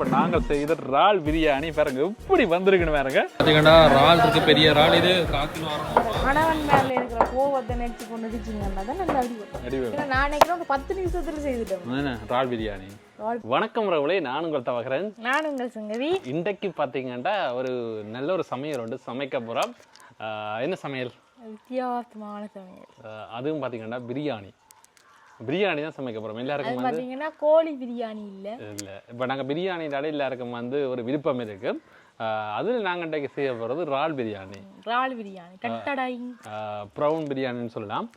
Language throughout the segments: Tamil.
இப்போ நாங்கள் செய்த இறால் பிரியாணி பாருங்க எப்படி வந்திருக்குன்னு பாருங்க. பார்த்தீங்கன்னா இறால் இருக்கு பெரிய இறால் இது. காக்கில் வரணும் கணவன் மேல இருக்கிற கோவத்தை நினைச்சு கொண்டு வச்சுங்கன்னா தான் நல்லா அடிக்கும் அடிவு ஏன்னா நான் நினைக்கிறேன் ஒரு பத்து நிமிஷத்துல செய்துட்டேன். என்ன, இறால் பிரியாணி. வணக்கம் ரவுளே நான் உங்கள் தவகிறேன் நான் உங்கள் சங்கவி. இன்றைக்கு பார்த்தீங்கன்னா ஒரு நல்ல ஒரு சமையல் உண்டு சமைக்க போகிறோம் என்ன சமையல்? வித்தியாசமான சமையல். அதுவும் பார்த்தீங்கன்னா பிரியாணி. பிரியாணி தான் சமைக்க போகிறோம் அது எல்லாருக்கும் வந்து பாத்தீங்கன்னா கோழி பிரியாணி இல்ல. இல்லை. இப்போ நாங்கள் பிரியாணினாலே எல்லாருக்கும் வந்து ஒரு விருப்பம் இருக்கு. அதில் நாங்கள் இன்றைக்கு செய்ய போகிறது இறால் பிரியாணி. இறால் பிரியாணி கட்டடாய் ப்ரௌன் பிரியாணின்னு சொல்லலாம்.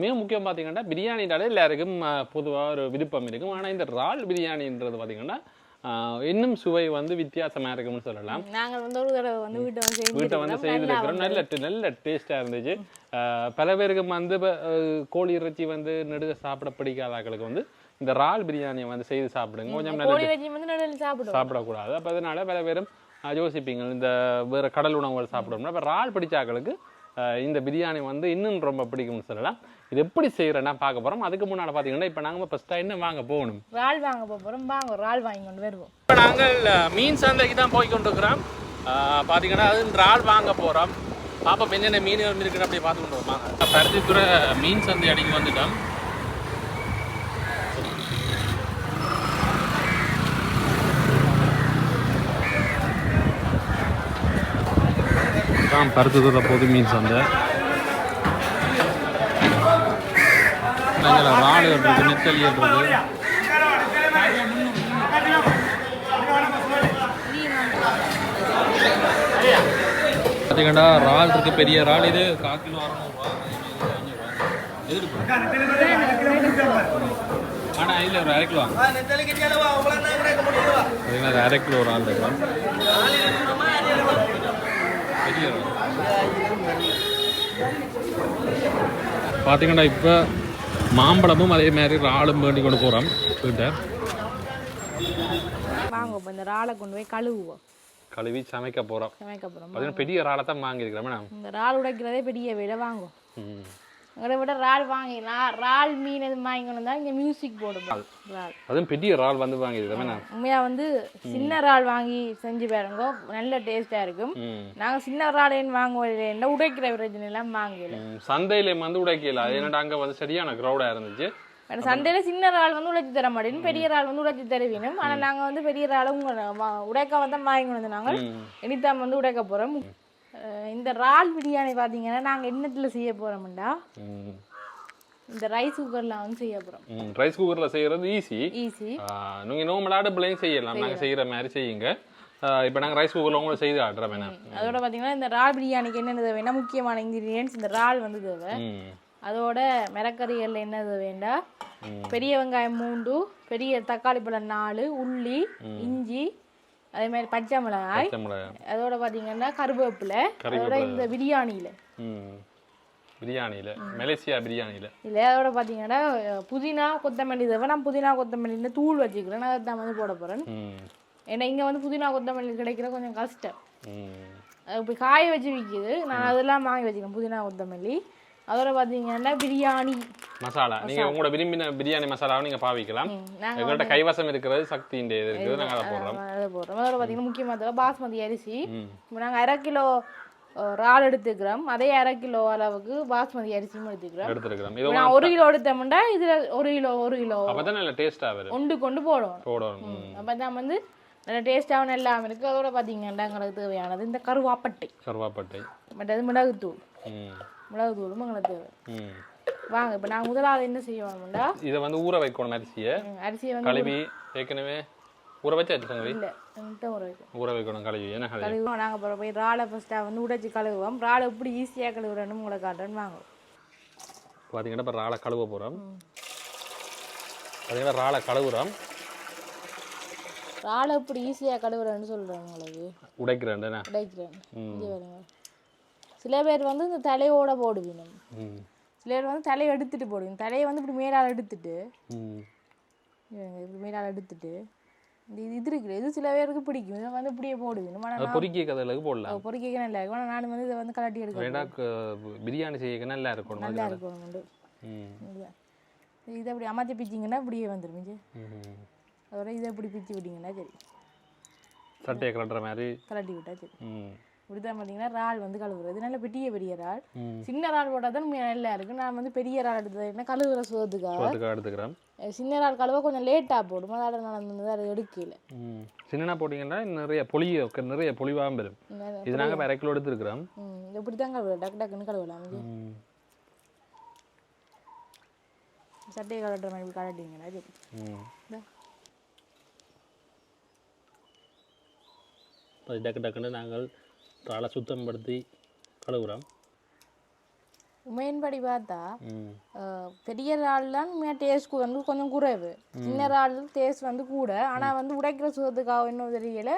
மிக முக்கியம் பார்த்தீங்கன்னா பிரியாணினாலே எல்லாருக்கும் பொதுவாக ஒரு விருப்பம் இருக்கும். ஆனால் இந்த இறால் பிரியாணின்றது பார்த்தீங்கன்னா ஆஹ் இன்னும் சுவை வந்து வித்தியாசமாக இருக்கும்னு சொல்லலாம். நாங்கள் வந்து ஒரு தடவை வந்து வீட்டை வந்து செய்து வீட்டை வந்து செய்திருக்கிறோம் நல்ல நல்ல டேஸ்ட்டாக இருந்துச்சு. பல பேருக்கு வந்து கோழி இறைச்சி வந்து நெடுக சாப்பிட பிடிக்காத ஆட்களுக்கு வந்து இந்த இறால் பிரியாணியை வந்து செய்து சாப்பிடுங்க. கொஞ்சம் நல்ல சாப்பிடக்கூடாது. அப்போ அதனால பல பேரும் யோசிப்பீங்க இந்த வேற கடல் உணவுகள் சாப்பிடணும்னா இப்போ இறால் பிடிச்சாக்களுக்கு இந்த பிரியாணி வந்து இன்னும் ரொம்ப பிடிக்கும்னு சொல்லலாம். இது எப்படி செய்கிறேன்னா பார்க்க போகிறோம் அதுக்கு முன்னால் பார்த்தீங்கன்னா இப்போ நாங்கள் ஃபஸ்ட்டாக என்ன வாங்க போகணும்? இறால் வாங்க போகிறோம் வாங்க இறால் வாங்கி கொண்டு வருவோம். இப்போ நாங்கள் மீன் சந்தைக்கு தான் போய் கொண்டு இருக்கிறோம் பார்த்தீங்கன்னா அது இறால் வாங்க போகிறோம் பாப்பா என்னென்ன மீன் இருக்குன்னு அப்படியே பார்த்து கொண்டு வருவாங்க பருத்தித்துறை மீன் சந்தை அடிக்கு வந்துட்டோம். தான் பருத்துத்துறை பொது மீன் சந்தை. நாங்கள் இறால் இருக்கு நெத்தலி இருக்கு பார்த்தீங்கன்னா இறால் இருக்கு பெரிய இறால் இது. காக்கில் வரணும் இது இருக்கு? ஆனால் இதில் ஒரு அரை கிலோ பார்த்தீங்கன்னா ஒரு அரை கிலோ ஒரு இருக்கும் இருக்கலாம் பெரிய இறால் பார்த்தீங்கன்னா இப்போ மாம்பழமும் அதே மாதிரி இறாலும் வேண்டி கொண்டு போகிறோம் வீட்டை வாங்க இப்போ இந்த இறாலை கொண்டு போய் கழுவுவோம் கழுவி சமைக்க போகிறோம் சமைக்க போகிறோம் பெரிய இறாலை தான் வாங்கியிருக்கிறோம் மேடம் இந்த இறால் உடைக்கிறதே பெரிய விட வாங்கும் ம் உங்களை விட இறால் வாங்கிடலாம். இறால் மீன் எதுவும் வாங்கிக்கணும் தான் இங்கே மியூசிக் போடும் இறால். அதுவும் பெரிய இறால் வந்து வாங்கியிருக்கிறோம் மேடம் உண்மையா வந்து சின்ன இறால் வாங்கி செஞ்சு பாருங்க. நல்ல டேஸ்டா இருக்கும். ம். நாங்க சின்ன இறாலேன்னு வாங்குவோம் உடைக்கிற பிரச்சனை எல்லாம் வாங்கல. சந்தையில வந்து உடைக்கல. அது என்னடா அங்க வந்து சரியான க்ரௌடா இருந்துச்சு. சண்டையில சின்ன இறால் வந்து உடைச்சு தர மாட்டேன். பெரிய இறால் வந்து உடைச்சு தர வேணும் ஆனா நாங்க வந்து பெரிய இறாலும் உடைக்க வந்து வாங்கி வந்து நாங்க ம். இனித்தாம் வந்து உடைக்க போறோம். இந்த இறால் பிரியாணி பாத்தீங்கன்னா நாங்க என்னத்துல செய்ய போறோம்டா? ம். இந்த ரைஸ் குக்கர்ல வந்து செய்ய போறோம். ம், ரைஸ் குக்கர்ல செய்யறது ஈஸி ஈஸி நீங்க நோம்பல் அடுப்புலையும் செய்யலாம். நாங்க செய்யற மாதிரி செய்யுங்க. இப்ப நாங்க ரைஸ் குக்கர்ல உங்களுக்கு செய்து ஆடுறோம் வேணாம் அதோட பாத்தீங்கன்னா இந்த இறால் பிரியாணிக்கு என்னென்ன தேவைன்னா முக்கியமான இன்கிரீடியன்ஸ் இந்த இறால் வந்து தேவை? அதோட மிரக்கறிகள் என்னது வேண்டாம் பெரிய வெங்காயம் மூண்டு பெரிய தக்காளி பழம் நாலு உள்ளி இஞ்சி அதே மாதிரி பச்சை மிளகாய். அதோட பார்த்தீங்கன்னா கருவேப்பிலை அதோட இந்த பிரியாணியில். பிரியாணியில. மலேசியா பிரியாணியில. இல்லை அதோட பார்த்தீங்கன்னா அஹ், புதினா கொத்தமல்லி தேவை நான் புதினா கொத்தமல்லி தூள் வச்சுக்கிறேன். நான் அதை வந்து போட போகிறேன் ம். ஏன்னா இங்கே வந்து புதினா கொத்தமல்லி கிடைக்கிற கொஞ்சம் கஷ்டம். இப்போ காய வச்சு விற்கிது நான் அதெல்லாம் வாங்கி வச்சுக்கிறேன் புதினா கொத்தமல்லி. அதோட பார்த்தீங்கன்னா பிரியாணி. மசாலா. நீங்க உங்களோட விரும்பின பிரியாணி மசாலாவை நீங்க பாவிக்கலாம். நாங்கள் எங்கள்கிட்ட கைவசம் இருக்கிறது சக்தியின் இது இருக்குது நாங்க அதை போடுறோம். அதை போடுறோம். அதோட பார்த்தீங்கன்னா முக்கியமாக பாஸ்மதி அரிசி. நாங்கள் அரை கிலோ இறால் எடுத்துக்கிறோம். அதே அரை கிலோ அளவுக்கு பாஸ்மதி அரிசியும் எடுத்துக்கிறோம். எடுத்துருக்கிறோம் இப்போ இது நான் ஒரு கிலோ எடுத்தோம்னா இதில் ஒரு கிலோ ஒரு கிலோ. அப்பதான் நல்ல டேஸ்டா வரும். ஒன்று கொண்டு போடணும். போடணும். ம். அப்போ தான் வந்து நல்ல டேஸ்ட்டாகவும் எல்லாம் இருக்குது அதோட பார்த்தீங்கன்னா எங்களுக்கு தேவையானது இந்த கருவாப்பட்டை. கருவாப்பட்டை. மற்றது மிளகுத்தூள். ம் மிளகுத்தூளும் எங்களுக்கு தேவை வாங்க இப்போ நாங்கள் முதலாவது என்ன செய்வோம்டா இதை வந்து ஊற வைக்கணும் அரிசியை. அரிசியை வந்து கழுவி ஏற்கனவே ஊற வச்சாச்சு சங்கவி இல்லை ஒரு வைக்கும் ஊற வைக்கணும் கழுவி. என்ன கழுவி? நாங்கள் அப்புறம் போய் இறாலை ஃபஸ்ட்டாக வந்து உடைச்சி கழுவுவோம். இறாலை எப்படி ஈஸியாக கழுவுறேன்னு உங்களை காட்டுறேன்னு வாங்க. பார்த்தீங்கன்னா இப்போ ராளை கழுவ போகிறோம் பார்த்தீங்கன்னா ராளை கழுவுறோம். இறாலை எப்படி ஈஸியாக கழுவுறேன்னு சொல்கிறேன் உங்களுக்கு. உடைக்கிறேன்? உடைக்கிறேன். இங்கே பாருங்க. சில பேர் வந்து இந்த தலையோட போடுவீங்க ம் சில பேர் வந்து தலையை எடுத்துட்டு போடுவீங்க தலையை வந்து இப்படி மேலால் எடுத்துட்டு. இப்படி மேலால் எடுத்துட்டு. இந்த இது இது இருக்குது. இது சில பேருக்கு பிடிக்கும். இதை வந்து இப்படியே போடுவீங்க ஆனால் பொறுக்கிய கதைகளுக்கு போடலாம். பொறிக்க நல்லா இருக்கும் ஆனால் நான் வந்து இதை வந்து கலட்டி எடுக்க பிரியாணி செய்ய நல்லா இருக்கணும். நல்லா. இருக்கும் இதை அப்படி அமர்த்தி பிச்சிங்கன்னா இப்படியே வந்துடும் அதோட இதை இப்படி பிச்சு விட்டீங்கன்னா சரி. சட்டையை கலட்டுற மாதிரி. கலட்டி விட்டாச்சு இப்படிதான் பார்த்தீங்கன்னா இறால் வந்து கழுவுறது. நல்ல பெரிய பெரிய இறால். சின்ன இறால் போட்டால் தான் நல்லா இருக்கு நான் வந்து பெரிய இறால் எடுத்தது என்ன கழுவுற எடுத்துக்கிறேன். அஹ் சின்ன இறால் கழுவ கொஞ்சம் லேட்டாக போடும். அதோட நான் வந்து அதை எடுக்கல. சின்னனா போட்டிங்கன்னா நிறைய பொலிய நிறைய பொலிவாகவும் வரும். இது நாங்கள் அரை கிலோ எடுத்துருக்குறோம். இப்படி தான் கழுவுற டக்கு டக்குன்னு கழுவலாம். இது சட்டையை கலட்டுற மாதிரி இந்தா. அது டக்கு டக்குன்னு நாங்கள் இறாலை சுத்தப்படுத்தி கழுவுறோம். உமையின்படி பார்த்தா பெரிய இறால்லாம் டேஸ்ட் வந்து கொஞ்சம் குறைவு. சின்ன இறால் டேஸ்ட் வந்து கூட. ஆனா வந்து உடைக்கிற சுகத்துக்காக இன்னும் தெரியல.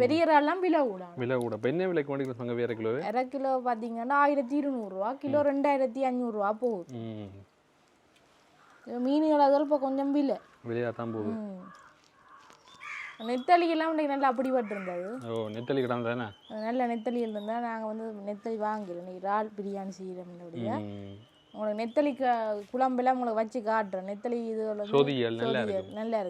பெரிய இறால்லாம் விலை கூட. விலை கூட. இப்போ என்ன விலைக்கு வேண்டிய சொங்க வேற கிலோ அரை கிலோ பார்த்தீங்கன்னா ஆயிரத்தி இருநூறுவா கிலோ ரெண்டாயிரத்தி அஞ்சூறுரூவா போகுது. மீன்கள் அதில் இப்போ கொஞ்சம் விலை. விலையாக தான் போகுது. நெத்தலியெல்லாம் இன்றைக்கு நல்லா அப்படிப்பட்டு இருந்தது ஓ நெத்தலி கிடாம தானே நல்ல நெத்தலியில் இருந்தால் நாங்கள் வந்து நெத்தலி வாங்கல. இன்னைக்கு இறால் பிரியாணி செய்கிறோம் அப்படியா உங்களுக்கு நெத்தலி குழம்பெல்லாம் உங்களுக்கு வச்சு காட்டுறேன். நெத்தலி இது சோதியல் நல்லா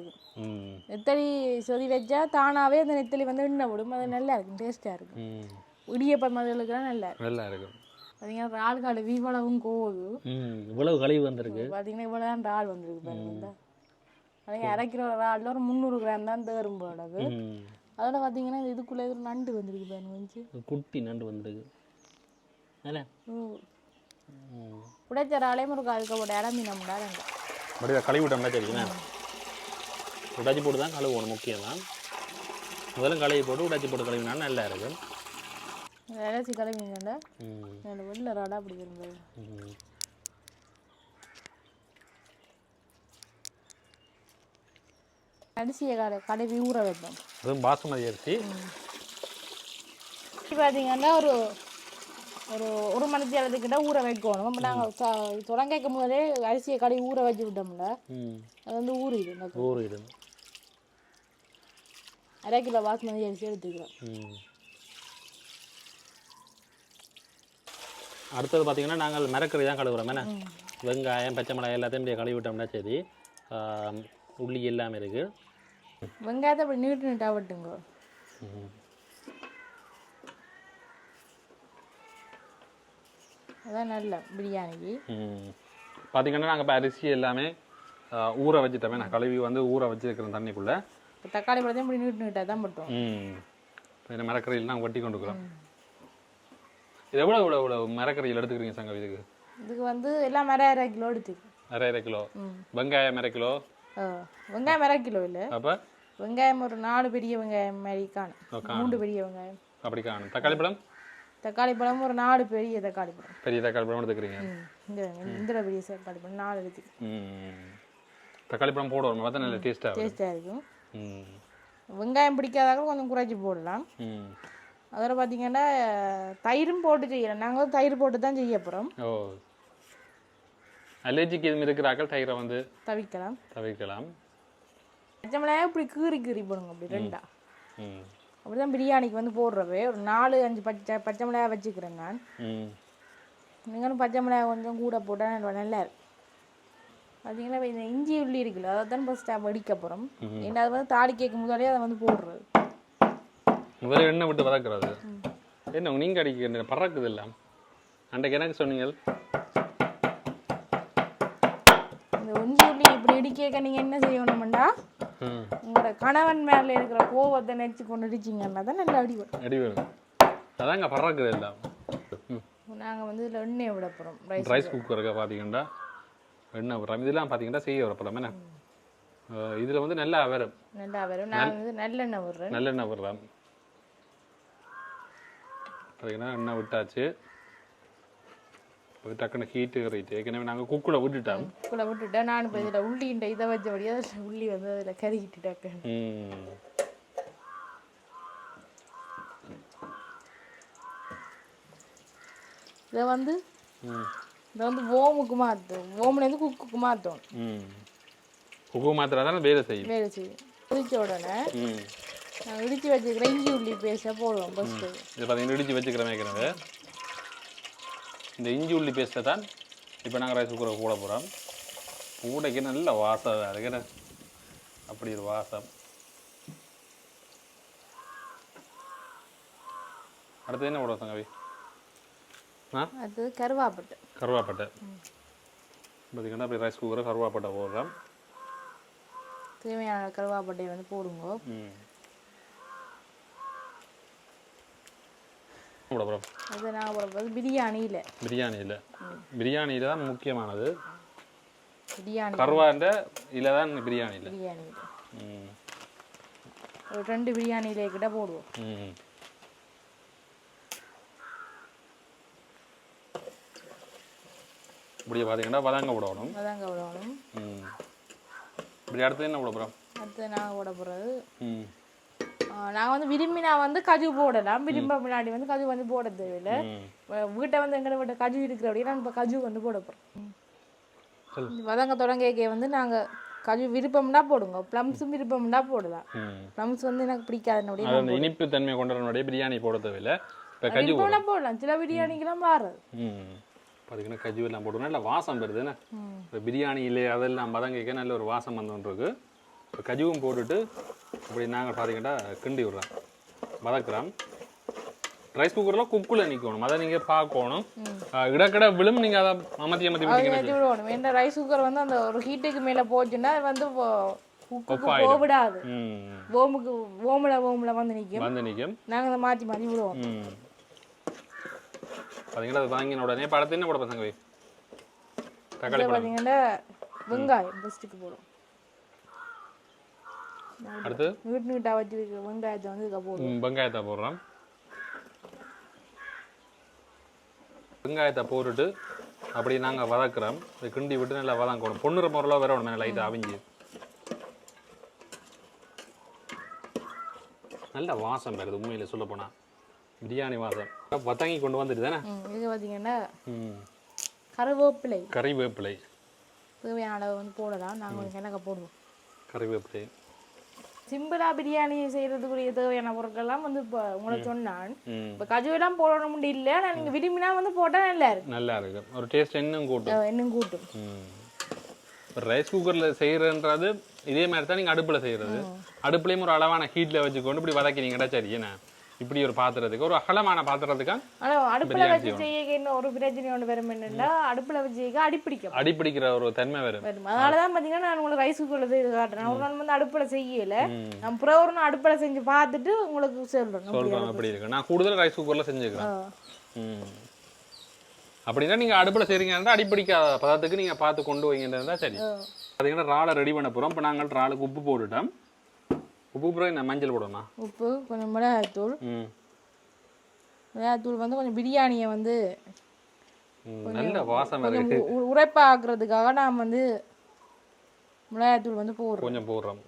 ம். நெத்தலி சொதி வச்சா தானாவே அந்த நெத்தலி வந்து எண்ணெய் விடும் அது நல்லா இருக்கும் டேஸ்ட்டாக இருக்கும். இடியப்பம் மாதிரிலாம் நல்லா இருக்கும். நல்லா இருக்கும். பார்த்தீங்கன்னா இறால் காடு வீவளவும் கோது ம் இவ்வளவு கழிவு வந்திருக்கு. பார்த்தீங்கன்னா இவ்வளோ தான் இறால் வந்திருக்கு பாருங்க அதே அரை கிலோ ஒரு முந்நூறு கிராம் தான் தேரும் போடது அதோட பார்த்தீங்கன்னா இது இதுக்குள்ளே ஒரு நண்டு வந்திருக்கு பாருங்க வந்து குட்டி நண்டு வந்திருக்கு. என்ன உடைச்ச இறாலே ஒரு அதுக்கு போட்ட இடம் ரெண்டு அப்படியே கழுவி விட்டோம்னா தெரியுமா உடைச்சி போட்டு தான் கழுவணும் முக்கியமாக முதல்ல கழுவி போட்டு உடைச்சி போட்டு கழுவினா நல்லா இருக்கும். ம். அதில் வெளில இறாடா அப்படி இருந்தது அரிசியை கடை கடைவி ஊற வைப்போம். அதுவும் பாசுமதி அரிசி. பார்த்தீங்கன்னா ஒரு ஒரு ஒரு மணி நேரத்துக்கிட்ட ஊற வைக்கணும். இப்போ நாங்கள் தொடங்கைக்கும் போதே அரிசியை கடை ஊற வச்சு விட்டோம்ல அது வந்து ஊறிடும். ஊறிடும். அரை கிலோ பாஸ்மதி அரிசி எடுத்துக்கிறோம். அடுத்தது பார்த்தீங்கன்னா நாங்கள் மிரக்கறி தான் கழுவுறோம். என்ன? வெங்காயம் பச்சை மிளகாய் எல்லாத்தையும் கழுவி விட்டோம்னா சரி உள்ளி எல்லாமே இருக்குது வெங்காயத்தை அப்படி நீட்டு நீட்டாக விட்டுங்க. அதான் நல்ல பிரியாணிக்கு. ம். பார்த்தீங்கன்னா நாங்கள் இப்போ அரிசி எல்லாமே ஊற வச்சுட்டோமே. நான் கழுவி வந்து ஊற வச்சிருக்கிறேன் தண்ணிக்குள்ளே. இப்போ தக்காளி பழத்தையும் இப்படி நீட்டு நீட்டாக தான் போட்டோம் இந்த மரக்கறியில் நாங்கள் வட்டி கொண்டு இருக்கிறோம். இது எவ்வளோ எவ்வளோ எவ்வளோ மரக்கறியில் எடுத்துக்கிறீங்க சங்கம் இதுக்கு? இதுக்கு வந்து எல்லாம் அரை அரை கிலோ எடுத்துக்கு அரை அரை கிலோ. வெங்காயம் அரை கிலோ. வெங்காயம் அரை கிலோ இல்லை. அப்போ? வெங்காயம் ஒரு நாலு பெரிய வெங்காயம் மாதிரி காணும். மூன்று பெரிய வெங்காயம். அப்படி காணும். தக்காளி பழம்? தக்காளி பழம் ஒரு நாலு பெரிய தக்காளி பழம். பெரிய தக்காளி பழம் எடுத்துக்கிறீங்க. இந்த இந்த பெரிய தக்காளி பழம் நாலு எடுத்து தக்காளி பழம் போடுவோம். பார்த்தா நல்ல டேஸ்ட்டாக டேஸ்ட்டாக இருக்கும். வெங்காயம் பிடிக்காதாக்க கொஞ்சம் குறைச்சி போடலாம். அதில் பார்த்தீங்கன்னா தயிரும் போட்டு செய்யலாம். நாங்கள் தயிர் போட்டு தான் செய்ய போகிறோம் ஓ. அலர்ஜிக்கு எதுவும் இருக்கிறாக்கள் தயிரை வந்து தவிக்கலாம் தவிர்க்கலாம். பச்சை மிளகாய் இப்படி கீறி கீறி போடுங்க அப்படி ரெண்டா. ம். அப்படி தான் பிரியாணிக்கு வந்து போடுறவே ஒரு நாலு அஞ்சு பச்சை பச்சை மிளகாய் வச்சுக்கிறேன் நான் நீங்களும் பச்சை மிளகாய் கொஞ்சம் கூட போட்டால் நல்லா நல்லா இருக்கும் பார்த்தீங்கன்னா இந்த இஞ்சி உள்ளி இருக்குல்ல அதை தான் ஃபஸ்ட்டு வெடிக்க போகிறோம் ஏன்னா அது வந்து தாடி கேட்கும் முதலே அதை வந்து போடுறது. முதல்ல எண்ணெய் விட்டு வதக்குறது. என்ன நீங்கள் அடிக்க பறக்குது இல்லை? அன்றைக்கு எனக்கு சொன்னீங்க இந்த இஞ்சி உள்ளி இப்படி இடிக்க நீங்கள் என்ன செய்யணும்டா? உங்களோட கணவன் மேலே இருக்கிற கோவத்தை நெச்சு கொண்டு இடிச்சிங்கன்னா தான் நல்லா அடி வரும் அடி வேணும் அதாங்க பறக்குது எல்லாம். ம். நாங்கள் வந்து இதில் எண்ணெயை விட போகிறோம் ரைஸ் ரைஸ் குக்கருக்கு பார்த்தீங்கன்னா எண்ணெய் விடுறோம். இதெல்லாம் பார்த்தீங்கன்னா செய்ய வரப்போம் என்ன? இதில் வந்து நல்லா வரும் நல்லா வரும் நான் வந்து நல்லெண்ணெய் விடுறேன். நல்லெண்ணெய் விடுறோம். பார்த்தீங்கன்னா எண்ணெய் விட்டாச்சு. அது டக்குன்னு ஹீட்டு ஏறிட்டு. ஏற்கனவே நாங்கள் குக்கில் விட்டுட்டோம். குள்ள விட்டுட்டேன் நான் இப்போ இதில் உள்ளின்ற இதை வச்சபடியே அதில் உள்ளி வந்து அதில் கருகிட்டு டக்குன்னு. இதை வந்து இதை வந்து ஓமுக்கு மாற்றும் ஓமுலேருந்து குக்குக்கு மாற்றும் குக்கு மாத்திரம் தானே வேலை செய்யும். வேலை செய்யும். கொதிச்ச உடனே நான் இடித்து வச்சுக்கிற இஞ்சி உள்ளி பேஸ்ட்டை போடுவோம் ஃபஸ்ட்டு இது பார்த்தீங்கன்னா இடிச்சு வச்சுக்கிறேன் இந்த இஞ்சி உள்ளி பேஸ்ட்டை தான் இப்போ நாங்கள் ரைஸ் குக்கரை போட போகிறோம் பூடைக்கு நல்ல வாசம் அதுக்கு அப்படி ஒரு வாசம். அடுத்து என்ன போடுவோம் சங்கவி ஆ? அது கருவாப்பட்டு. கருவாப்பட்டை. பார்த்தீங்கன்னா அப்படி ரைஸ் குக்கரை கருவாப்பட்டை போடுறோம். தேவையான கருவாப்பட்டையை வந்து போடுங்க ம் போட போகிறோம் அது நான் போடுறது பிரியாணியில் பிரியாணியில் பிரியாணியில் தான் முக்கியமானது பிரியாணி கருவாண்ட இலை தான் பிரியாணியில் பிரியாணியில் ஒரு ரெண்டு பிரியாணியிலே கிட்ட போடுவோம் இப்படியே பார்த்தீங்கன்னா வதங்க விடணும் அதாங்க விடணும் இப்படி அடுத்து என்ன போட போகிறோம் அடுத்து நாங்கள் போட போகிறது ம் நான் வந்து விரும்பினா வந்து கஜு போடலாம் விரும்ப முன்னாடி வந்து கஜு வந்து போட தேவையில்லை. வீட்டை வந்து எங்களை வீட்டை கஜு இருக்கிற அப்படியே நான் இப்போ கஜு வந்து போட போகிறோம். வதங்க தொடங்க வந்து நாங்கள் கஜு விருப்பம்னா போடுங்க. ப்ளம்ஸும் விருப்பம்னா போடலாம். ப்ளம்ஸ் வந்து எனக்கு அந்த இனிப்பு தன்மை கொண்டவனுடைய பிரியாணி போட தேவையில்லை. இப்போ கஜு போடலாம். சில பிரியாணிக்கெல்லாம் மாறுறது ம். பார்த்தீங்கன்னா கஜு எல்லாம் போட்டு நல்ல வாசம் வருது என்ன. இப்போ பிரியாணியிலே அதெல்லாம் வதங்கிக்க நல்ல ஒரு வாசம் வந்துருக்கு இப்போ கஜுவும் போட்டுட்டு இப்படி நாங்கள் பார்த்தீங்கன்னா கிண்டி விட்றோம். வதக்குறோம். ரைஸ் குக்கரில் குக்கில் நிற்கணும் அதை நீங்கள் பார்க்கணும். இடக்கட விழும் நீங்கள் அதை அமர்த்தி அமர்த்தி விடணும்? ஏன்னா ரைஸ் குக்கர் வந்து அந்த ஒரு ஹீட்டுக்கு மேலே போச்சுன்னா வந்து குக்குக்கு. போவிடாது. ஓமுக்கு ஓமுல ஓமுல வந்து நிற்கும். வந்து நிற்கும். நாங்கள் அதை மாற்றி மாற்றி விடுவோம். பார்த்தீங்கன்னா அது வாங்கின உடனே படத்து என்ன போட பசங்க தக்காளி பார்த்தீங்கன்னா வெங்காயம் பெஸ்ட்டுக்கு போடும். அடுத்து நீட் நீட்டாக வச்சிருக்க வெங்காயத்தை வந்து இதுக்கு போடுவோம். ம், வெங்காயத்தை போடுறோம். வெங்காயத்தை போட்டுட்டு அப்படி நாங்கள் வதக்குறோம். இதை கிண்டி விட்டு நல்லா வதங்கணும் பொண்ணுற முறையில் ஒன்று லைட்டாக அவிஞ்சு. நல்ல வாசம் வருது உண்மையில் சொல்ல போனா. பிரியாணி வாசம். வதங்கி கொண்டு வந்துட்டு தானே? இது பார்த்தீங்கன்னா கருவேப்பிலை. கறிவேப்பிலை. தேவையான அளவு வந்து போடலாம். நாங்கள் கிணக்க போடுவோம்? கறிவேப்பிலை. சிம்பிளா பிரியாணி செய்யறதுக்குரிய தேவையான பொருட்கள்லாம் வந்து இப்போ உங்களுக்கு சொன்னான். இப்போ கஜுவெல்லாம் போடணும் இல்லை. ஆனால் நீங்கள் விரும்பினா வந்து போட்டால் நல்லா இருக்கு நல்லா இருக்கு ஒரு டேஸ்ட் இன்னும் கூட்டும். இன்னும் கூட்டும். ரைஸ் குக்கரில் செய்கிறன்றது இதே மாதிரி தான் நீங்கள் அடுப்பில் செய்கிறது அடுப்புலேயும் ஒரு அளவான ஹீட்டில் வச்சுக்கொண்டு இப்படி வதக்கினீங்கடா சரி என்ன? இப்படி ஒரு பாத்திரத்துக்கு ஒரு அகலமான பாத்திரத்துக்கு ஆனால் அடுப்பில் வச்சு செய்ய இன்னும் ஒரு பிரச்சனை ஒன்று வரும் என்னன்னா அடுப்பில் வச்சு செய்ய அடிப்பிடிக்கும். அடிப்பிடிக்கிற ஒரு தன்மை வரும். வரும். அதனால தான் பார்த்தீங்கன்னா நான் உங்களுக்கு ரைஸ் குக்கரில் செய்து காட்டுறேன். ஒரு நாள் வந்து அடுப்பில் செய்யல. நான் அப்புறம் ஒரு நாள் அடுப்பில் செஞ்சு பார்த்துட்டு உங்களுக்கு சொல்கிறேன் சொல்கிறோம் அப்படி இருக்கு. நான் கூடுதல் ரைஸ் குக்கரில் செஞ்சுக்கிறேன். அப்படின்னா நீங்கள் அடுப்பில் செய்கிறீங்கன்னா அடிப்பிடிக்காத பதத்துக்கு நீங்கள் பார்த்து கொண்டு வைங்கன்றதா சரி. பார்த்தீங்கன்னா இறாலை ரெடி பண்ண போகிறோம் இப்போ நாங்கள் இறாலுக்கு உப்பு போட்டுட்டோம். உப்பு பிறகு என்ன மஞ்சள் போடணும் உப்பு கொஞ்சம் மிளகாய்த்தூள். மிளகாய்த்தூள் வந்து கொஞ்சம் பிரியாணியை வந்து நல்ல வாசம் இருக்கு. உரைப்பாக்குறதுக்காக நான் வந்து மிளகாய்த்தூள் வந்து போடுறோம் கொஞ்சம் போடுறோம்.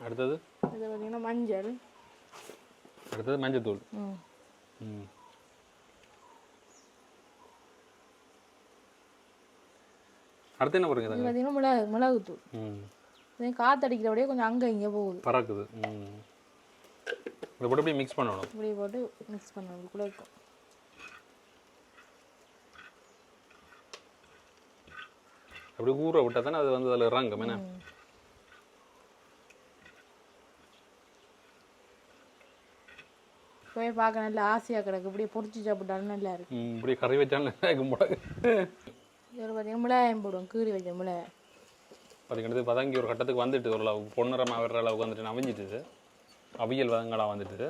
அடுத்தது? இது பார்த்தீங்கன்னா மஞ்சள். அடுத்தது மஞ்சத்தூள். ம். ம். அடுத்து என்ன போடுறீங்க மிளகு மிளகுத்தூள். ம். இது காத்தடிக்கிறபடியே கொஞ்சம் அங்கே இங்கே போகுது. பறக்குது. இதை போட்டு அப்படியே மிக்ஸ் பண்ணணும்? இப்படி போட்டு மிக்ஸ் பண்ணணும். கூட இருக்கும். அப்படி ஊற விட்டா தானே அது வந்து அதில் இறங்கும். என்ன? போய் பார்க்க நல்லா ஆசையாக கிடக்கு. இப்படியே பொரிச்சு சாப்பிட்டாலும் நல்லா இருக்கு. இப்படி கறி வச்சாலும் நல்லா இருக்கும் போல இதில் பார்த்தீங்கன்னா மிளகாயம் போடுவோம் கீறி வச்ச மிளகாய். பார்த்தீங்கன்னா வதங்கி ஒரு கட்டத்துக்கு வந்துட்டு ஒரு அளவுக்கு பொன்னிறமாக வர்ற அளவுக்கு வந்துட்டு அவிஞ்சிட்டுது அவியல் வதங்கலாம் வந்துட்டு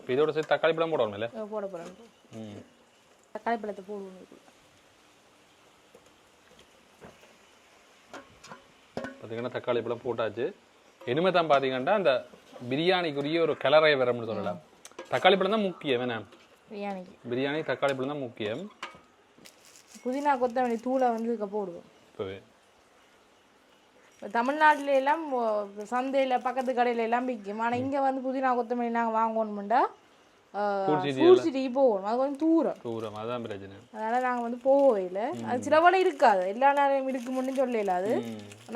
இப்போ இதோட சேர்த்து தக்காளி பழம் போடணும் இல்லை? போட போகிறேன் ம். தக்காளி பழத்தை போடுவோம். பார்த்தீங்கன்னா தக்காளி பழம் போட்டாச்சு. இனிமே தான் பார்த்தீங்கன்னா அந்த பிரியாணிக்குரிய ஒரு கிளறை வரம்னு சொல்லலாம். தக்காளி பழம் தான் முக்கியம் என்ன? பிரியாணிக்கு. பிரியாணி தக்காளி பழம் தான் முக்கியம். புதினா கொத்தமல்லி தூளை வந்து இதுக்கு போடுவோம். இப்போவே இப்போ தமிழ்நாட்டுல எல்லாம் சந்தையில் பக்கத்து கடையில எல்லாம் விற்கும். ஆனால் இங்கே வந்து புதினா கொத்தமல்லி நாங்கள் வாங்கணும்டா. சிட்டிக்கு போகணும். அது கொஞ்சம் தூரம். தூரம். அதான் பிரச்சனை. அதனால நாங்கள் வந்து போகவே இல்லை. அது சில வேளை இருக்காது. எல்லா நேரம் இருக்குமுன்னு சொல்லல அது.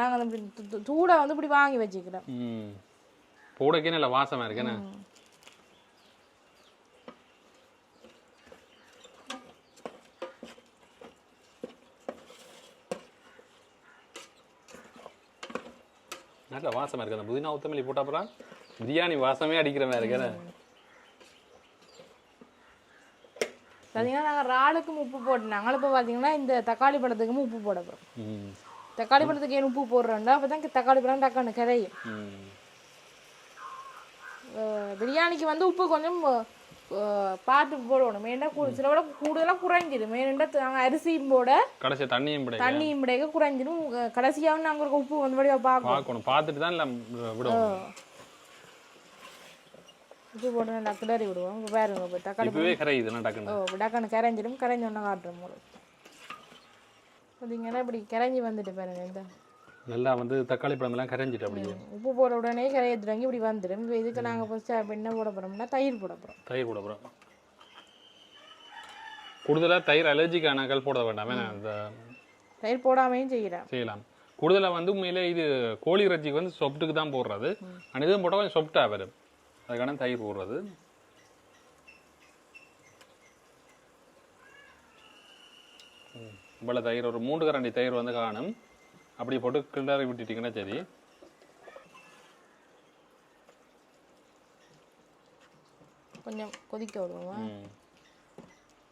நாங்கள் அந்த இப்படி வந்து இப்படி வாங்கி வச்சுக்கிறோம். போடக்கே நல்ல வாசமா இருக்கேண்ணே நல்ல வாசமாக இருக்குது அந்த புதினா உத்தமல்லி போட்ட அப்புறம் பிரியாணி வாசமே அடிக்கிற மாதிரி இருக்கு. என்ன? பார்த்தீங்கன்னா நாங்கள் இறாலுக்கும் உப்பு போட்டு நாங்கள் இப்போ பார்த்தீங்கன்னா இந்த தக்காளி பழத்துக்கும் உப்பு போட போகிறோம் தக்காளி பழத்துக்கு ஏன் உப்பு போடுறோம்னா அப்போ தான் தக்காளி பழம் டக்கான்னு கரையும் பிரியாணிக்கு வந்து உப்பு கொஞ்சம் பார்த்து போடணும் ஏன்னா கூ- சில விட கூடுதலாக குறைஞ்சிடும் ஏன்னா நாங்கள் அரிசியும் போட கடைசி தண்ணியும் பிடிக்கும் தண்ணியும் விடைக்க குறைஞ்சிடும் அஹ், கடைசியாவும் நாங்கள் ஒரு உப்பு வந்து வழியாக பார்க்கணும் பார்க்கணும் பார்த்துட்டு தான் விடுவோம். உப்பு போட்டு நல்லா கிளறி விடுவோம். இப்போ பாருங்க இப்போ தக்காளி இப்பவே கரையுது என்ன டக்குன்னு ஓ இப்போ டக்கான்னு கரைஞ்சிடும் கரைஞ்சோன்னா காட்டுறோம் பார்த்தீங்கன்னா இப்படி கரைஞ்சி வந்துட்டு பாருங்க இந்த நல்லா வந்து தக்காளி பழமெல்லாம் கரைஞ்சிட்டு அப்படியே. உப்பு போட உடனே கரையை தொடங்கி இப்படி வந்துடும். இப்போ இதுக்கு நாங்கள் ஃபஸ்ட்டு என்ன போட போகிறோம்னா தயிர் போட போகிறோம் தயிர் போட போகிறோம் கூடுதலாக தயிர் அலர்ஜிக்கானாக்கள் போட வேண்டாம். வேணாம் இந்த தயிர் போடாமையும் செய்கிறேன் செய்யலாம். கூடுதலாக வந்து உண்மையிலே இது கோழி இறைச்சிக்கு வந்து சொப்ட்டுக்கு தான் போடுறது. ஆனால் இதுவும் போட்டால் கொஞ்சம் சொப்டாக வரும். அதுக்கான தயிர் போடுறது. இவ்வளோ தயிர் ஒரு மூன்று கரண்டி தயிர் வந்து காணும். அப்படி போட்டு கிண்டறி விட்டுட்டீங்கன்னா சரி. கொஞ்சம் கொதிக்க விடுவோம்.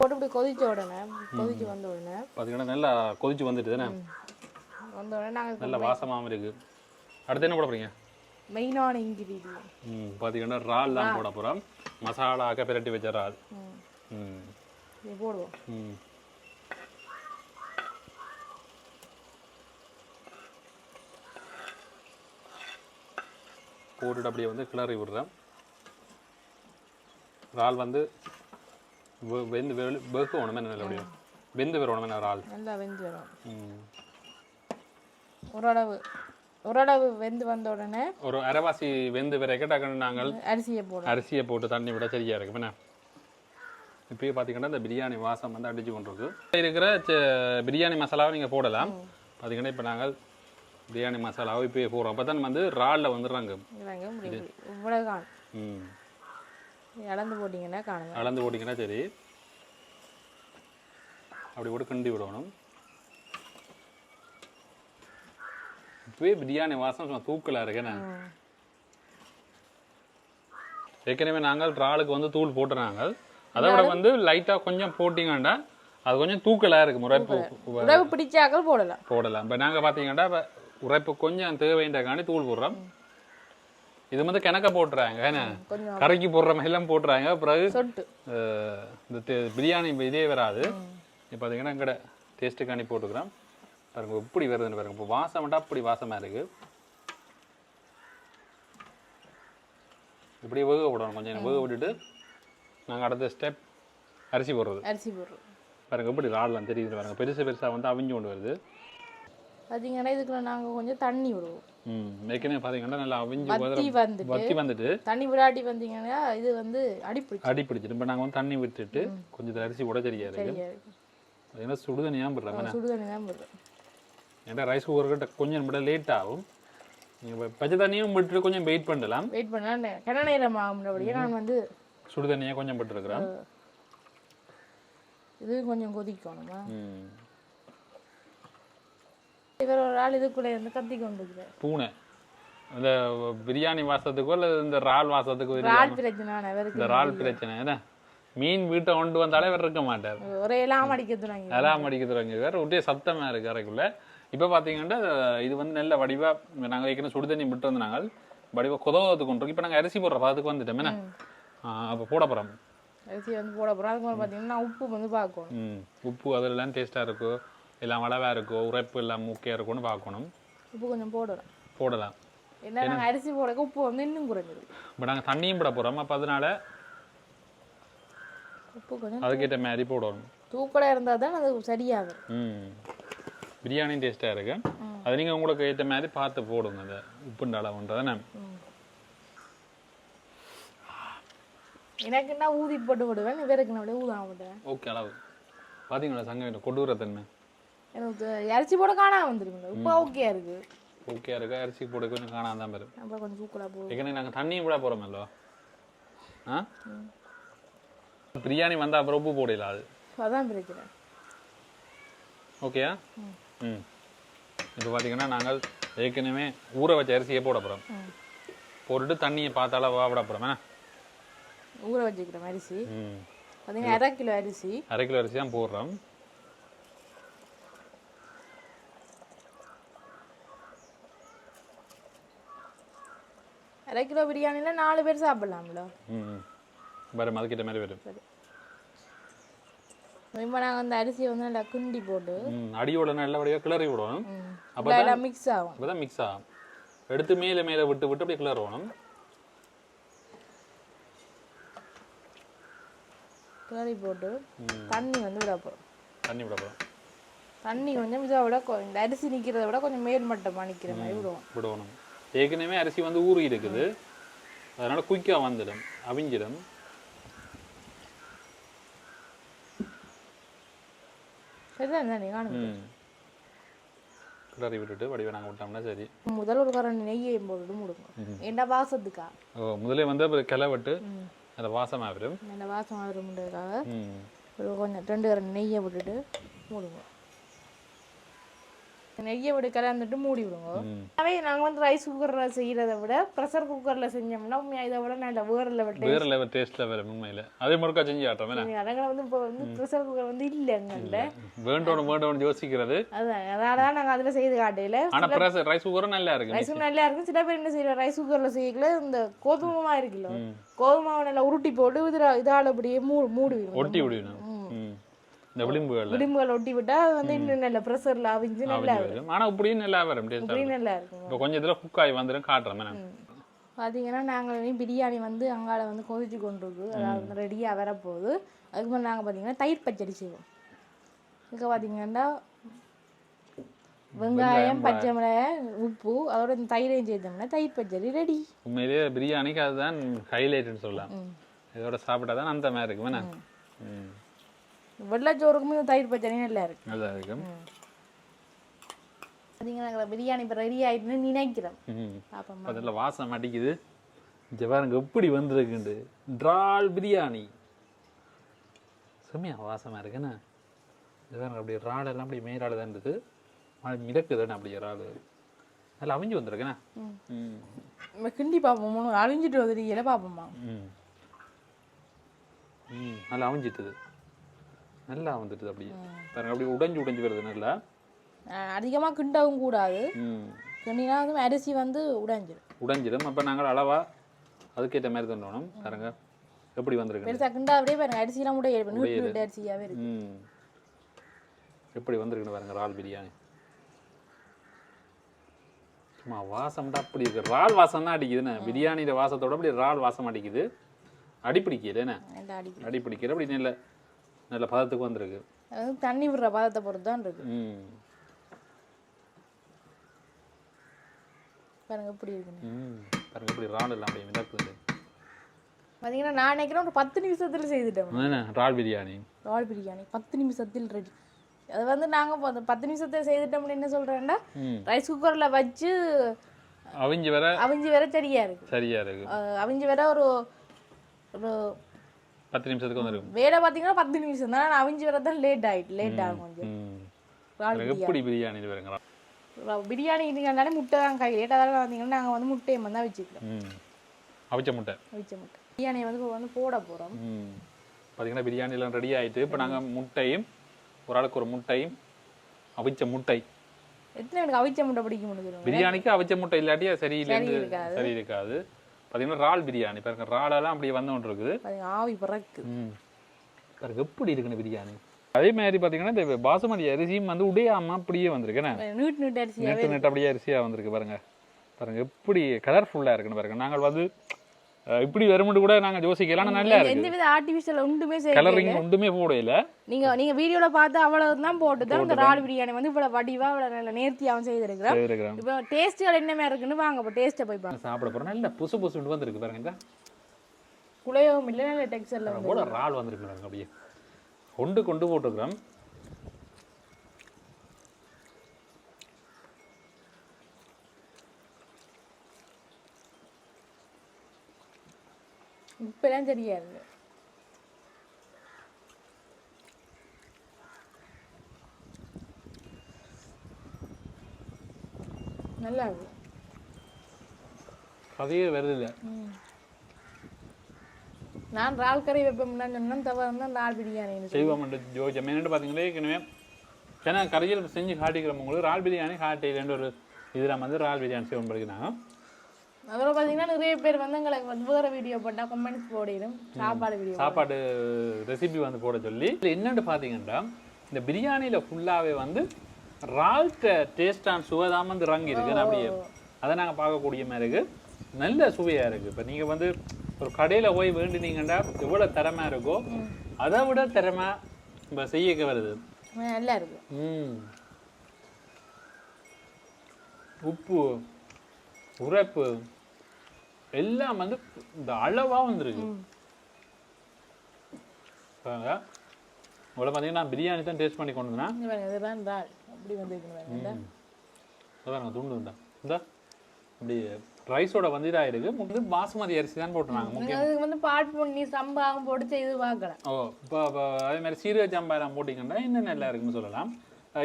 போட்டு இப்படி கொதிச்ச உடனே கொதிச்சு வந்த உடனே. பார்த்தீங்கன்னா நல்லா கொதிச்சு வந்துட்டு தானே? வந்த உடனே நாங்கள் நல்ல வாசமாகவும் இருக்கு. அடுத்து என்ன போட போறீங்க? மெயினான இன்கிரீடியன்ட். ம் பார்த்தீங்கன்னா தான் போட போகிறோம் மசாலாக்க பிரட்டி வச்ச இறால். ம். போடுவோம். ம். போட்டுட்டு அப்படியே வந்து கிளறி விடுறேன். இறால் வந்து வெந்து வெ- வெகு வேணுமே நல்ல அப்படியே. வெந்து வரணுமே இறால். நல்லா வெந்து வரும். ஓரளவு ஓரளவு வெந்து வந்த உடனே ஒரு அரைவாசி வெந்து வரைக்கும் டக்குன்னு நாங்கள் அரிசியை போடுவோம் அரிசியை போட்டு தண்ணி விட சரியா இருக்கு. என்ன? இப்பயே பார்த்தீங்கன்னா இந்த பிரியாணி வாசம் வந்து அடிச்சு கொண்டிருக்கு. இருக்கிற பிரியாணி மசாலாவை நீங்கள் போடலாம். பார்த்தீங்கன்னா இப்போ நாங்கள் பிரியாணி மசாலாவை இப்பயே போடுறோம் அப்போ தான் வந்து ராலில் வந்துடுறாங்க. இவ்வளவு காணும் ம். இழந்து போட்டிங்கன்னா காணுங்க. அளந்து போட்டிங்கன்னா சரி. அப்படி கூட கிண்டி விடணும். இப்பவே பிரியாணி வாசம் சும்மா தூக்கலாக இருக்கேண்ணே. ஏற்கனவே நாங்கள் இறாலுக்கு வந்து தூள் போட்டு நாங்கள் அதை விட வந்து லைட்டாக கொஞ்சம் போட்டிங்கன்னா அது கொஞ்சம் தூக்கலாக இருக்கு. உறவு பிடிச்சாக்கள் போடலாம். போடலாம். இப்போ நாங்கள் பார்த்தீங்கன்னா உரைப்பு கொஞ்சம் தேவைன்றக்காண்டி தூள் போடுறோம். இது வந்து கிணக்க போட்டுறாங்க. என்ன? கரைக்கு போடுற மாதிரிலாம் போட்டுறாங்க. பிறகு இந்த பிரியாணி இதே வராது. இப்போ பார்த்தீங்கன்னா எங்கட டேஸ்ட்டுக்காண்டி போட்டுக்கிறோம். பாருங்க எப்படி வருதுன்னு பாருங்க. இப்போ வாசம் மட்டும் அப்படி வாசமாக இருக்கு. இப்படி வேக விடணும். கொஞ்சம் வேக விட்டுட்டு நாங்கள் அடுத்த ஸ்டெப் அரிசி போடுறது. அரிசி போடுறோம் பாருங்க எப்படி ராடலாம் தெரியுது பாருங்க. பெருசு பெருசாக வந்து அவிஞ்சு கொண்டு வருது. பார்த்தீங்கன்னா இதுக்குள்ள நாங்கள் கொஞ்சம் தண்ணி விடுவோம். ம் ஏற்கனவே பார்த்தீங்கன்னா நல்லா அவிஞ்சு வத்தி வந்துட்டு வத்தி வந்துட்டு தண்ணி விடாட்டி வந்தீங்கன்னா இது வந்து அடிப்பிடிச்சு அடி பிடிச்சிட்டு இப்போ நாங்கள் வந்து தண்ணி விட்டுட்டு கொஞ்சம் அரிசி கூட சரியா இருக்கு. ஏன்னா சுடுதண்ணி ஏன் போடுறேன் சுடுதண்ணி தான் போடுறோம். ஏன்னா ரைஸ் குக்கர்கிட்ட கொஞ்சம் விட லேட் ஆகும். நீங்கள் பச்சை தண்ணியும் விட்டுட்டு கொஞ்சம் வெயிட் பண்ணலாம். வெயிட் பண்ணா கிண நேரம் ஆகும்ன்றபடியே நான் வந்து சுடு தண்ணியை கொஞ்சம் விட்டுருக்குறேன் இது கொஞ்சம் கொதிக்கணுமா? ம். இவர் ஒரு ஆள் இதுக்குள்ளே இருந்து கத்தி கொண்டு பூனை. இந்த பிரியாணி வாசத்துக்கோ இல்லை இந்த இறால் வாசத்துக்கோ ஆள் பிரச்சனை இந்த இறால் பிரச்சனை என்ன? மீன் வீட்டை கொண்டு வந்தாலே அவர் இருக்க மாட்டார். ஒரே எல்லாம் அடிக்க தொடங்கி அதெல்லாம் அடிக்கிறாங்க வேற ஒட்டே சத்தமாக இருக்கு அறைக்குள்ள இப்போ பார்த்தீங்கன்னா இது வந்து நல்ல வடிவா நாங்கள் ஏற்கனவே சுடு தண்ணி விட்டு வந்து நாங்கள் வடிவா கொதவத்துக்கு கொண்டு இப்போ நாங்கள் அரிசி போடுற பதத்துக்கு வந்துட்டோம் என்ன? அப்போ போட போகிறோம் அரிசி வந்து போட போகிறோம் அதுக்கு பார்த்தீங்கன்னா உப்பு வந்து பார்க்கணும் உப்பு அதெல்லாம் டேஸ்ட்டாக இருக்கோ? எல்லாம் வளவாக இருக்கோ உரைப்பு எல்லாம் மூக்கையாக இருக்கும்னு பார்க்கணும். உப்பு கொஞ்சம் போடணும். போடலாம். என்ன நாங்கள் அரிசி போடக்க உப்பு வந்து இன்னும் குறைஞ்சிருக்கு இப்போ நாங்கள் தண்ணியும் போட போகிறோம் அப்போ அதனால உப்பு கொஞ்சம் அதுக்கேற்ற மாதிரி போடணும். தூக்கலாக இருந்தால் தான் அது சரியாகும். ம். பிரியாணி டேஸ்ட்டாக இருக்கு. அது நீங்கள் உங்களுக்கு ஏற்ற மாதிரி பார்த்து போடுங்க அந்த உப்புண்ட அளவுன்றதானே எனக்குன்னா ஊதி போட்டு விடுவேன் இவருக்கு நான் ஊதாம விடுவேன் ஓகே அளவு. பார்த்தீங்களா சங்கம் கொண்டுவர தன்மை எனக்கு அரிசி போட காணாம வந்துருக்குங்க. உப்பு ஓகே இருக்கு. ஓகே இருக்கா. அரிசி போட கொஞ்சம் காணாம தான் வரும். அப்புறம் கொஞ்சம் தூக்கலாக போகும். ஏற்கனவே நாங்கள் தண்ணியும் கூட போகிறோமல்லோ ஆ? பிரியாணி வந்தால் அப்புறம் உப்பு போடல அது. அதான் பிரச்சனை. ஓகேயா ம். இப்போ பார்த்தீங்கன்னா நாங்கள் ஏற்கனவே ஊற வச்ச அரிசியை போட போகிறோம் போட்டுட்டு தண்ணியை பார்த்தால விட போகிறோம் என்ன? ஊற வச்சுக்கிறோம் அரிசி ம். பார்த்தீங்கன்னா அரை கிலோ அரிசி. அரை கிலோ அரிசி தான் போடுறோம். அரை கிலோ பிரியாணியில் நாலு பேர் சாப்பிடலாம்ல. ம் வரும் அதுக்கிட்ட மாதிரி வரும். இப்போ நாங்கள் அந்த அரிசியை வந்து நல்லா குண்டி போட்டு அடியோட நல்ல வடிவாக கிளறி விடணும். அப்போ எல்லாம் மிக்ஸ் ஆகும். அப்போ தான் மிக்ஸ் ஆகும். எடுத்து மேலே மேலே விட்டு விட்டு அப்படியே கிளறணும். கிளறி போட்டு தண்ணி வந்து விட போகிறோம் தண்ணி விட போகிறோம் தண்ணி கொஞ்சம் இதை விட இந்த அரிசி நிற்கிறத விட கொஞ்சம் மேல்மட்டமாக நிற்கிற மாதிரி விடுவோம். விடணும். ஏற்கனவே அரிசி வந்து ஊறி இருக்குது. அதனால குயிக்காக வந்துடும் அவிஞ்சிடும். கிளறி விட்டுட்டு வடிவை நாங்கள் விட்டோம்னா சரி. முதல் ஒரு கரண்டி நெய்யையும் போட்டுட்டு முடுங்க என்ன வாசத்துக்கா? ஓ முதலே வந்து அப்புறம் கிளை விட்டு அந்த வாசமாக வரும் நல்ல வாசம் வரும்ன்றதுக்காக ஒரு கொஞ்சம் ரெண்டு கரண்டி நெய்யை விட்டுட்டு மூடுங்க. நெய்யை விட்டு கலந்துட்டு மூடி விடுங்க. அதே நாங்கள் வந்து ரைஸ் குக்கரில் செய்கிறத விட ப்ரெஷர் குக்கரில் செஞ்சோம்னா உண்மையாக இதை விட நல்ல வேறு லெவல் வேற லெவல் டேஸ்ட்டில் வரும் உண்மையில். அதே முறுக்கா செஞ்சு ஆட்டோம் அதனால வந்து இப்போ வந்து ப்ரெஷர் குக்கர் வந்து இல்லை எங்கள்கிட்ட வேண்டோன்னு வேண்டோன்னு யோசிக்கிறது. அதான் அதனால தான் நாங்கள் அதில் செய்து காட்டையில் ஆனால் ப்ரெஸ் ரைஸ் குக்கரும் நல்லா இருக்கு. ரைஸ் நல்லா இருக்கும் சில பேர் என்ன செய்யற ரைஸ் குக்கர்ல செய்யல இந்த கோதுமை இருக்குல்ல. கோதுமை மாவை நல்லா உருட்டி போட்டு இதுல இதால அப்படியே மூ மூடுவீங்க ஒட்டி விடணும். ம் இந்த விளிம்புகளில். விளிம்புகள் ஒட்டி விட்டா அது வந்து இன்னும் நல்ல ப்ரெஷர்ல அவிஞ்சு நல்லா வரும். ஆனால் இப்படியும் நல்லா வரும். அப்படியே நல்லா இருக்கும். இப்போ கொஞ்சம் இதில் குக் ஆகி வந்துடும் காட்டுறேன். நான் பார்த்தீங்கன்னா நாங்கள் பிரியாணி வந்து அங்கால வந்து கொதிச்சு கொண்டு இருக்கு அதாவது ரெடியாக வரப்போகுது. அதுக்கு மேலே நாங்கள் பார்த்தீங்கன்னா தயிர் பச்சடி செய்வோம். இதுக்கு பார்த்தீங்கன்னா வெங்காயம் பச்சை மிளகாய் உப்பு அதோட இந்த தயிரையும் சேர்த்தோம்னா தயிர் பச்சடி ரெடி உண்மையிலேயே பிரியாணிக்கு அதுதான் ஹைலைட்னு சொல்லலாம். இதோட சாப்பிட்டா தான் அந்த மாதிரி இருக்கும். என்ன? ம். வெள்ளைச்சோறுக்கும் இந்த தயிர் பச்சடி நல்லா இருக்கு. நல்லா இருக்கும் பார்த்தீங்கன்னா பிரியாணி இப்போ ரெடி ஆயிட்டுன்னு நினைக்கிறோம். ம் பாப்போம் அதில் வாசம் அடிக்குது. பாருங்க எப்படி வந்திருக்குண்டு. ட்ரால் பிரியாணி. செம்மையா வாசமாக இருக்குண்ணே இது பாருங்க அப்படியே ரால் எல்லாம் அப்படியே மேலாடு தான் இருந்தது மழை மிதக்குதுண்ணே அப்படியே ரால் நல்லா அவிஞ்சு வந்திருக்குண்ணே ம். கிண்டி பார்ப்போம் மூணு அழிஞ்சிட்டு வந்துருக்கீங்கள பார்ப்போம்மா ம். ம் நல்லா அவிஞ்சிட்டுது. நல்லா வந்துட்டுது அப்படியே பாருங்க அப்படியே உடைஞ்சு உடைஞ்சு வருது நல்லா அதிகமாக கிண்டவும் கூடாது. கிண்டினா வந்து அரிசி வந்து உடைஞ்சிடும் உடைஞ்சிடும் அப்போ நாங்கள் அளவா அதுக்கேற்ற மாதிரி தண்டணும் பாருங்க எப்படி வந்திருக்கு பெருசாக கிண்டா அப்படியே பாருங்க அரிசிலாம் உடைய நீட்டு அரிசியாகவே இருக்கு. எப்படி வந்திருக்குன்னு பாருங்க இறால் பிரியாணி. சும்மா வாசம் அப்படி இருக்கு. இறால் வாசம் தான் அடிக்குதுண்ணே பிரியாணியோட வாசத்தோட அப்படி இறால் வாசம் அடிக்குது. அடி பிடிக்கல என்ன? நல்லா அடிக்கும் அடி பிடிக்கல அப்படி நல்ல பதத்துக்கு வந்திருக்கு. அது தண்ணி விடுற பதத்தை பொறுத்து தான் இருக்கு பாருங்க எப்படி இருக்குன்னு. ம். பாருங்க எப்படி இறால் எல்லாம் அப்படியே மிதக்குது. பார்த்தீங்கன்னா நான் நினைக்கிறேன் ஒரு பத்து நிமிஷத்தில் செய்துட்டோம். என்ன இறால் பிரியாணி. ரால் பிரியாணி பத்து நிமிஷத்தில் ரெடி அது வந்து நாங்கள் பத்து நிமிஷத்தில் செய்துட்டோம்னு என்ன சொல்கிறேன்னா ரைஸ் குக்கரில் வச்சு அவிஞ்சு வர அவிஞ்சு வர சரியா இருக்கு. சரியா இருக்கு. அவிஞ்சு வர ஒரு ஒரு பத்து நிமிஷத்துக்கு வந்துருக்கும். வேலை பார்த்தீங்கன்னா பத்து நிமிஷம் தான். ஆனால் அவிஞ்சு வர தான் லேட் ஆயிட்டு லேட் ஆகும் கொஞ்சம். எப்படி பிரியாணி. இது பாருங்க ரா- பிரியாணி இதுங்கனாலே முட்டை தான் கை. ரேட் அதெல்லாம் பார்த்தீங்கன்னா நாங்கள் வந்து முட்டையை வந்து வச்சுக்கிறோம். ம். அவிச்ச முட்டை. அவிச்ச முட்டை. பிரியாணியை வந்து வந்து போட போகிறோம் பார்த்தீங்கன்னா பிரியாணி எல்லாம் ரெடி ஆயிட்டு இப்போ நாங்கள் முட்டையும் ஒரு ஆளுக்கு ஒரு முட்டையும் அவிச்ச முட்டை. எத்தனை எனக்கு அவிச்ச முட்டை பிடிக்க முடியும் பிரியாணிக்கு அவிச்ச முட்டை இல்லாட்டி சரி இருக்காது. சரி இருக்காது பார்த்தீங்கன்னா இறால் பிரியாணி. பாருங்க இறாலெல்லாம் அப்படியே வந்து கொண்டு இருக்குது. ஆவி பறக்கு பாருங்க எப்படி இருக்குன்னு பிரியாணி. அதே மாதிரி பார்த்தீங்கன்னா இந்த பாசுமதி அரிசியும் வந்து உடையாம அப்படியே வந்திருக்குண்ணே நீட்டு நீட்டு நெட்டு நெட்டு அப்படியே அரிசியாக வந்திருக்கு பாருங்க. பாருங்க எப்படி கலர்ஃபுல்லாக இருக்குன்னு பாருங்க. நாங்கள் வந்து இப்படி வரும்னு கூட நாங்கள் யோசிக்கலாம் ஆனா நல்லா இருக்கு எந்த வித ஆர்டிஃபிஷியல் ஒன்றுமே செய்ய கலரிங் ஒன்றுமே போடையில நீங்க நீங்க வீடியோல பார்த்து அவ்வளவு தான் போட்டு தான் இந்த ரால் பிரியாணி வந்து இவ்வளவு வடிவா இவ்வளவு நல்ல நேர்த்தியாவும் செய்திருக்கிறோம் இப்போ டேஸ்ட்டுகள் என்னமே இருக்குன்னு வாங்க இப்போ டேஸ்ட்டை போய் பாருங்க. சாப்பிட போறோம் நல்ல புசு புசுன்னு வந்திருக்கு பாருங்க இந்த. குலையவும் இல்லை நல்ல டெக்ஸ்டர்ல வந்து கூட இறால் வந்திருக்கு அப்படியே. கொண்டு கொண்டு போட்டுக்கிறோம் இப்பெல்லாம் இருக்கு நல்லா இருக்கு கதையே வருது இல்லை. நான் இறால் கறி வைப்போம்னா சொன்னா தவிர தான் இறால் பிரியாணி செய்வோம் ஜோஜா மெயின்னு பார்த்தீங்கன்னா ஏற்கனவே ஏன்னா கரையில் செஞ்சு காட்டிக்கிறவங்களுக்கு ரால் பிரியாணி காட்டிலேன்னு ஒரு இதில் வந்து ரால் பிரியாணி செய்வோம் படிக்கிறாங்க அதில் பார்த்தீங்கன்னா நிறைய பேர் வந்து எங்களுக்கு வந்து வேறு வீடியோ போட்டால் கமெண்ட்ஸ் போடிடும் சாப்பாடு வீடியோ சாப்பாடு ரெசிபி வந்து போட சொல்லி. இதுல என்னன்னு பார்த்தீங்கன்னா இந்த பிரியாணியில் ஃபுல்லாகவே வந்து ரால்ட்ட டேஸ்டான சுவை தான் வந்து ரங்கி இருக்கு அப்படியே அதை நாங்கள் பார்க்கக்கூடிய மாதிரி இருக்கு. நல்ல சுவையாக இருக்குது இப்போ நீங்கள் வந்து ஒரு கடையில் போய் வேண்டினீங்கன்னா எவ்வளோ திறமை இருக்கோ அதை விட திறமை இப்போ செய்யக்க வருது. நல்லா இருக்கு. ம். உப்பு உரைப்பு எல்லாம் வந்து இந்த அளவா வந்துருக்கு பாருங்க. உங்களை பார்த்தீங்கன்னா பிரியாணி தான் டேஸ்ட் பண்ணி கொண்டு வந்தேன். அப்படி. பாருங்க துண்டு உண்டா இந்த. அப்படி ரைஸோட வந்து இதாக இருக்கு. வந்து பாசுமதி அரிசி தான் போட்டுருந்தாங்க நீங்க அதுக்கு வந்து பாட் பண்ணி சம்பாகம் போட்டு செய்து பார்க்கலாம் ஓ இப்போ அதே மாதிரி சீரக சம்பாரம் போட்டிங்கன்னா இன்னும் நல்லா இருக்குன்னு சொல்லலாம்.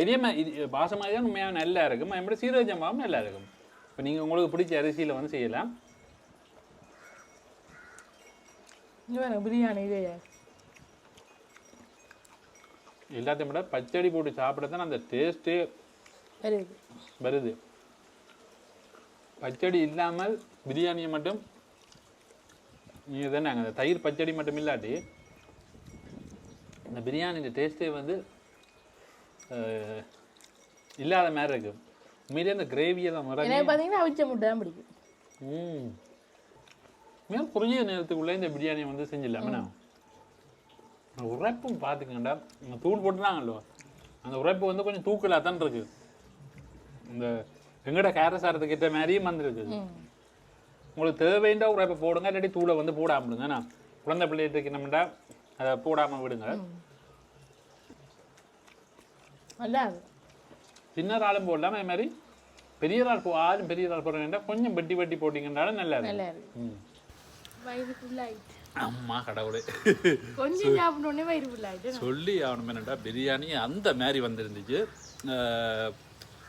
இதே மாதிரி இது பாசமாக தான் உண்மையாக நல்லா இருக்கும். அதே மாதிரி சீரக சம்பாவும் நல்லா இருக்கும். இப்போ நீங்கள் உங்களுக்கு பிடிச்ச அரிசியில் வந்து செய்யலாம். இங்க பாருங்க பிரியாணி இதே எல்லாத்தையும் விட பச்சடி போட்டு சாப்பிட தான் அந்த டேஸ்ட்டே வருது வருது பச்சடி இல்லாமல் பிரியாணியை மட்டும் நீங்கள் தானே அந்த தயிர் பச்சடி மட்டும் இல்லாட்டி இந்த பிரியாணியோட டேஸ்ட்டே வந்து இல்லாத மாதிரி இருக்கு உண்மையிலே அந்த கிரேவியை தான் முறை எனக்கு பார்த்தீங்கன்னா அவிச்ச முட்டை தான் பிடிக்கும் ம் மிக குறுகிய நேரத்துக்குள்ளே இந்த பிரியாணியை வந்து செஞ்சிடலாமே உரைப்பும் பார்த்துக்கங்கடா நம்ம தூள் போட்டுனாங்கல்ல அந்த உரைப்பு வந்து கொஞ்சம் தூக்கலாக தான் இருக்கு இந்த எங்கட கேரசாரத்துக்கு ஏற்ற மாதிரியும் வந்துருக்கு. உங்களுக்கு தேவைண்டா உரைப்பை போடுங்க இல்லாட்டி தூளை வந்து போடாமடுங்க நான் குழந்தை பிள்ளைகளுக்கு நம்மடா அதை போடாமல் விடுங்க சின்ன ஆளும் போடலாம் அதே மாதிரி பெரிய ஆள் ஆளும் பெரிய ஆள் போடுறேன்டா கொஞ்சம் வெட்டி வெட்டி போட்டிங்கன்னாலும் நல்லா இருக்கு ம் வயிறு அம்மா கடவுளே. கொஞ்சம் வயிறு சொல்லி ஆகணும் என்னடா பிரியாணி அந்த மாதிரி வந்துருந்துச்சு.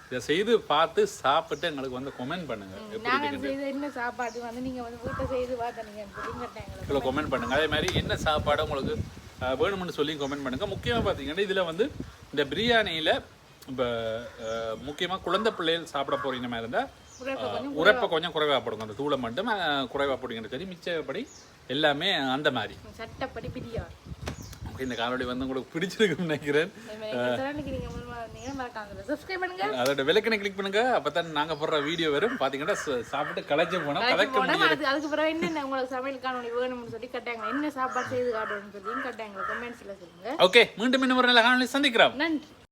இதை செய்து பார்த்து சாப்பிட்டு எங்களுக்கு வந்து கமெண்ட் பண்ணுங்க. நாங்கள் செய்த என்ன சாப்பாடு வந்து நீங்கள் வந்து வீட்டை செய்து பார்த்தீங்க இவ்வளோ கமெண்ட் பண்ணுங்க. அதே மாதிரி என்ன சாப்பாடு உங்களுக்கு வேணும்னு சொல்லி கமெண்ட் பண்ணுங்க. முக்கியமாக பார்த்தீங்கன்னா இதில் வந்து இந்த பிரியாணியில் இப்போ முக்கியமாக குழந்தை பிள்ளைகள் சாப்பிட போறீங்க மாதிரி இருந்தால் உரைப்பை கொஞ்சம் குறைவாக போடுங்க. அந்த தூளை மட்டும் குறைவாக போடுங்கன்னு சரி மிச்சப்படி எல்லாமே அந்த மாதிரி. சட்டப்படி Okay, இந்த காணொளி வந்து உங்களுக்கு பிடிச்சிருக்குன்னு நினைக்கிறேன். அதோட விளக்கணை கிளிக் பண்ணுங்க. அப்பதான் நாங்க போடுற வீடியோ வரும். பாத்தீங்கன்னா சாப்பிட்டு களைச்சு போனா கதைக்க போனா முடியாது. அது அதுக்கு பிறகு என்னென்ன உங்களுக்கு சமையல் காணொலி வேணும்னு சொல்லி கட்டாங்க என்ன சாப்பாடு செய்து காட்டணும்னு சொல்லி கட்டாங்க கமெண்ட்ஸில் சொல்லுங்க. ஓகே மீண்டும் இன்னும் ஒரு நல்ல காணொளி சந்திக்கிறோம். நன்றி.